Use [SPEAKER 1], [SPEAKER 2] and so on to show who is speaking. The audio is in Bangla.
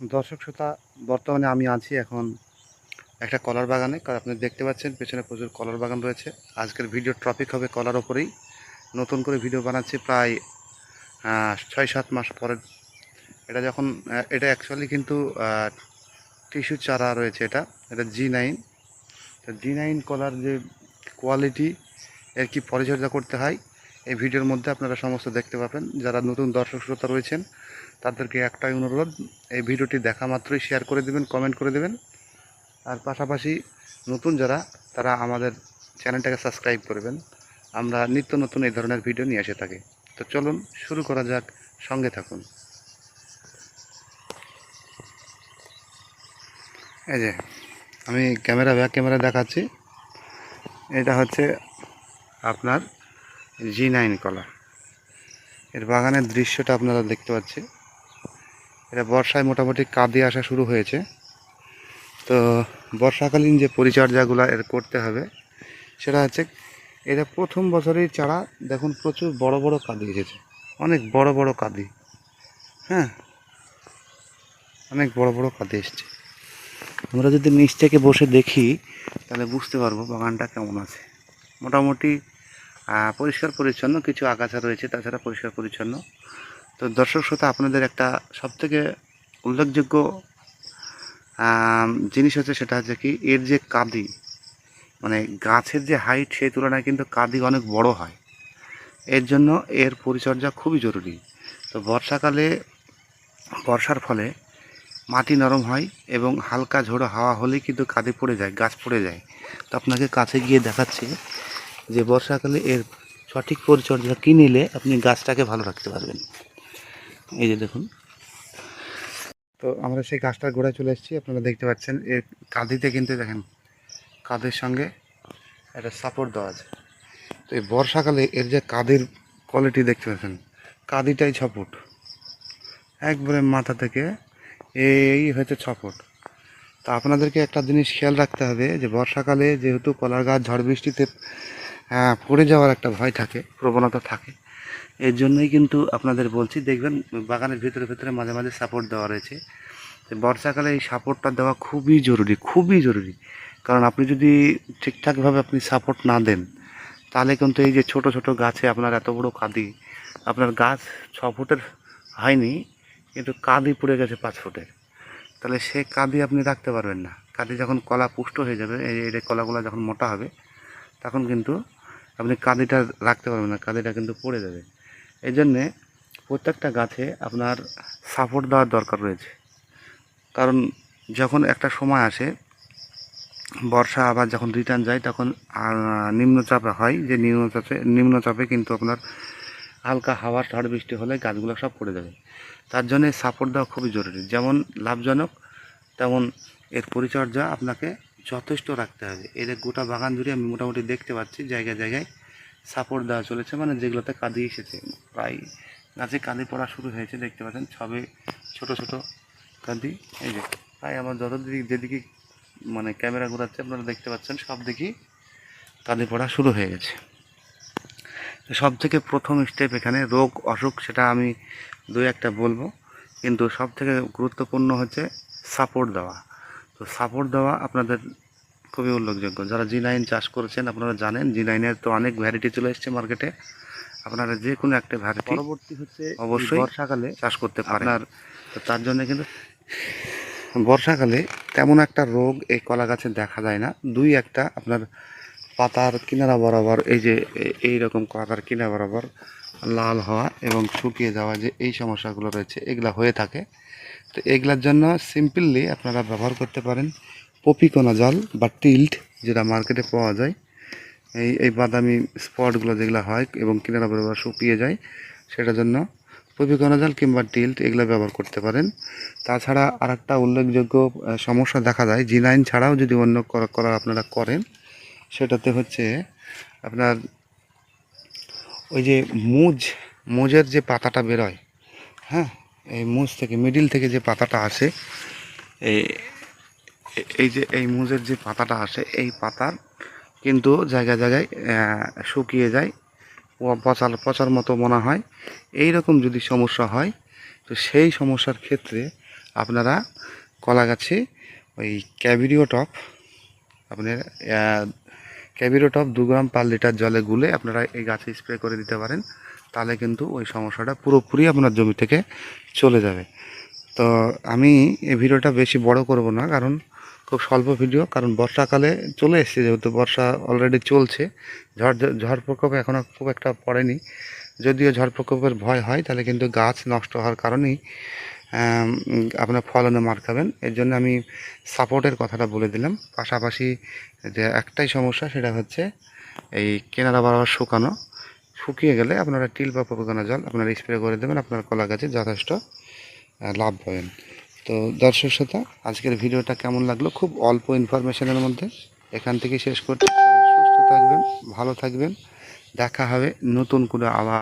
[SPEAKER 1] দর্শক শ্রোতা, বর্তমানে আমি আছি এখন একটা কলার বাগানে। কারণ আপনি দেখতে পাচ্ছেন, পেছনে প্রচুর কলার বাগান রয়েছে। আজকের ভিডিও টপিক হবে কলার ওপরেই নতুন করে ভিডিও বানাচ্ছি প্রায় ছয় সাত মাস পরে। এটা যখন এটা অ্যাকচুয়ালি কিন্তু টিস্যু চারা রয়েছে এটা। এটা জি নাইন জি নাইন কলার যে কোয়ালিটি এর কি পরিচর্যা করতে হয়? এই ভিডিওর মধ্যে আপনারা সমস্ত দেখতে পাবেন। যারা নতুন দর্শক শ্রোতা রয়েছেন, তাদেরকে একটাই অনুরোধ, এই ভিডিওটি দেখা মাত্রই শেয়ার করে দেবেন কমেন্ট করে দেবেন। আর পাশাপাশি নতুন যারা, তারা আমাদের চ্যানেলটাকে সাবস্ক্রাইব করবেন। আমরা নিত্য নতুন এই ধরনের ভিডিও নিয়ে এসে থাকি। তো চলুন, শুরু করা যাক, সঙ্গে থাকুন। এই যে, আমি ক্যামেরা, ব্যাক ক্যামেরা দেখাচ্ছি। এটা হচ্ছে আপনার জি নাইন কলা এর বাগানের দৃশ্যটা আপনারা দেখতে পাচ্ছি। এটা বর্ষায় মোটামুটি কাঁদে আসা শুরু হয়েছে। তো বর্ষাকালীন যে পরিচর্যাগুলো এর করতে হবে, সেটা হচ্ছে এটা প্রথম বছরেই চারা দেখুন প্রচুর বড় বড় কাঁদি এসেছে। অনেক বড় বড় কাঁদি। হ্যাঁ অনেক বড় বড় কাঁদি এসছে। আমরা যদি নিচ থেকে বসে দেখি, তাহলে বুঝতে পারব বাগানটা কেমন আছে। মোটামুটি পরিষ্কার পরিচ্ছন্ন কিছু আগাছা রয়েছে, তাছাড়া পরিষ্কার পরিচ্ছন্ন। তো দর্শক শ্রোতা, আপনাদের একটা সবথেকে উল্লেখযোগ্য জিনিস হচ্ছে সেটা হচ্ছে কি, এর যে কাঁদি মানে গাছের যে হাইট সেই তুলনায় কিন্তু কাঁদি অনেক বড় হয়। এর জন্য এর পরিচর্যা খুবই জরুরি। তো বর্ষাকালে, বর্ষার ফলে মাটি নরম হয় এবং হালকা ঝোড়ো হাওয়া হলেই কিন্তু কাঁদি পড়ে যায়, গাছ পড়ে যায়। তো আপনাকে কাছে গিয়ে দেখাচ্ছি যে বর্ষাকালে এর সঠিক পরিচর্যা কী নিলে আপনি গাছটাকে ভালো রাখতে পারবেন? এই যে দেখুন। তো আমরা সেই গাছটার গোড়ায় চলে এসেছি। আপনারা দেখতে পাচ্ছেন, এর কাঁদিতে কিন্তু দেখেন, কাঁধের সঙ্গে একটা সাপোর্ট দেওয়া আছে। তো এই বর্ষাকালে এর যে কাঁধের কোয়ালিটি দেখতে পাচ্ছেন কাঁদিটাই ছ ফুট। একবারে মাথা থেকে এই হয়েছে ছ ফুট। তা আপনাদেরকে একটা জিনিস খেয়াল রাখতে হবে যে বর্ষাকালে যেহেতু কলার গাছ, ঝড় বৃষ্টিতে পড়ে যাওয়ার একটা ভয় থাকে, প্রবণতা থাকে। এর জন্যই কিন্তু আপনাদের বলছি, দেখবেন বাগানের ভিতরে ভিতরে মাঝে মাঝে সাপোর্ট দেওয়া রয়েছে। বর্ষাকালে এই সাপোর্টটা দেওয়া খুবই জরুরি খুবই জরুরি। কারণ আপনি যদি ঠিকঠাকভাবে আপনি সাপোর্ট না দেন, তাহলে কিন্তু এই যে ছোট ছোট গাছে আপনার এত বড় কাঁদি, আপনার গাছ ছ ফুটের হয়নি, কিন্তু কাঁদি পড়ে গেছে পাঁচ ফুটের। তাহলে সে কাঁদি আপনি রাখতে পারবেন না। কাঁদি যখন কলা পুষ্ট হয়ে যাবে এই কলাগুলো যখন মোটা হবে, তখন কিন্তু আপনি কাঁদিটা রাখতে পারবেন না, কাঁদিটা কিন্তু পড়ে যাবে। এই জন্যে প্রত্যেকটা গাছে আপনার সাপোর্ট দেওয়ার দরকার রয়েছে। কারণ যখন একটা সময় আসে, বর্ষা আবার যখন রিটার্ন যায়, তখন নিম্নচাপে হয়, যে নিম্নচাপে নিম্নচাপে কিন্তু আপনার হালকা হাওয়া, ঝড় বৃষ্টি হলে গাছগুলো সব পড়ে যাবে। তার জন্য সাপোর্ট দেওয়া খুবই জরুরি। যেমন লাভজনক, তেমন এর পরিচর্যা আপনাকে যথেষ্ট রাখতে হবে। এর গোটা বাগান জুড়ে আমি মোটামুটি দেখতে পাচ্ছি, জায়গায় জায়গায় সাপোর্ট দেওয়া চলেছে। মানে যেগুলোতে কাঁদি এসেছে, প্রায় গাছে কাঁদি পড়া শুরু হয়েছে, দেখতে পাচ্ছেন সবে ছোট ছোট কাঁদি। এই যে, প্রায় আমার যত দিক যেদিকে মানে ক্যামেরা ঘোরাচ্ছে, আপনারা দেখতে পাচ্ছেন, সব দিকেই কাঁদি পড়া শুরু হয়ে গেছে। সব থেকে প্রথম স্টেপ এখানে রোগ, অসুখ, সেটা আমি দু একটা বলব। কিন্তু সব থেকে গুরুত্বপূর্ণ হচ্ছে সাপোর্ট দেওয়া। তো সাপোর্ট দেওয়া আপনাদের খুবই উল্লেখযোগ্য। যারা জি নাইন চাষ করেছেন আপনারা জানেন জি নাইনের তো অনেক ভ্যারাইটি চলে এসছে মার্কেটে আপনারা যে কোনো একটা ভ্যারাইটি
[SPEAKER 2] পরবর্তী হচ্ছে
[SPEAKER 1] অবশ্যই
[SPEAKER 2] বর্ষাকালে
[SPEAKER 1] চাষ করতে পারেন। আর তো তার জন্য কিন্তু বর্ষাকালে তেমন একটা রোগ এই কলা গাছে দেখা যায় না। দুই একটা আপনার পাতার কিনারা বরাবর এই যে এই রকম পাতার কিনারা বরাবর লাল হওয়া এবং শুকিয়ে যাওয়া যে এই সমস্যাগুলো রয়েছে, এগুলা হয়ে থাকে। তো এগুলার জন্য সিম্পলি আপনারা ব্যবহার করতে পারেন পপিকোনা জল বা টিল্ট, যেটা মার্কেটে পাওয়া যায়। এই এই বাদামি স্পটগুলো যেগুলো হয় এবং কিনারা বরাবর শুকিয়ে যায়, সেটার জন্য পপিকোনা জল কিংবা টিল্ট এগুলো ব্যবহার করতে পারেন। তাছাড়া আর একটা উল্লেখযোগ্য সমস্যা দেখা যায় জি নাইন ছাড়াও যদি অন্য করা আপনারা করেন, সেটাতে হচ্ছে আপনার ওই যে মুজ, মুজের যে পাতাটা বেরোয় হ্যাঁ? এই মুজ থেকে মিডিল থেকে যে পাতাটা আসে, এই এই যে, এই মুজের যে পাতাটা আসে, এই পাতার কিন্তু জায়গায় জায়গায় শুকিয়ে যায় পচার পচার মতো মনে হয়। এই রকম যদি সমস্যা হয়, তো সেই সমস্যার ক্ষেত্রে আপনারা কলা গাছে ওই ক্যাবিরিও টপ আপনার ক্যাবিরো টপ দু গ্রাম পার লিটার জলে গুলে আপনারা এই গাছে স্প্রে করে দিতে পারেন, তাহলে কিন্তু ওই সমস্যাটা পুরোপুরি আপনার জমি থেকে চলে যাবে। তো আমি এই ভিডিওটা বেশি বড় করব না, কারণ খুব স্বল্প ভিডিও, কারণ বর্ষাকালে চলে এসছে, যেহেতু বর্ষা অলরেডি চলছে, ঝড় ঝড় প্রকোপ এখনও খুব একটা পড়েনি। যদিও ঝড় প্রকোপের ভয় হয়, তাহলে কিন্তু গাছ নষ্ট হওয়ার কারণেই আপনার ফলনে মার খাবেন এর জন্য আমি সাপোর্টের কথাটা বলে দিলাম। পাশাপাশি যে একটাই সমস্যা সেটা হচ্ছে এই কেনারা বারবার শুকানো। শুকিয়ে গেলে আপনারা টিল বা পপকানা জল আপনারা স্প্রে করে দেবেন, আপনার কলা গাছে যথেষ্ট লাভ পাবেন। তো দর্শক শ্রোতা, আজকের ভিডিওটা কেমন লাগল? খুব অল্প ইনফরমেশনের মধ্যে। এখান থেকে শেষ করতে সুস্থ থাকবেন, ভালো থাকবেন। দেখা হবে নতুন করে আবার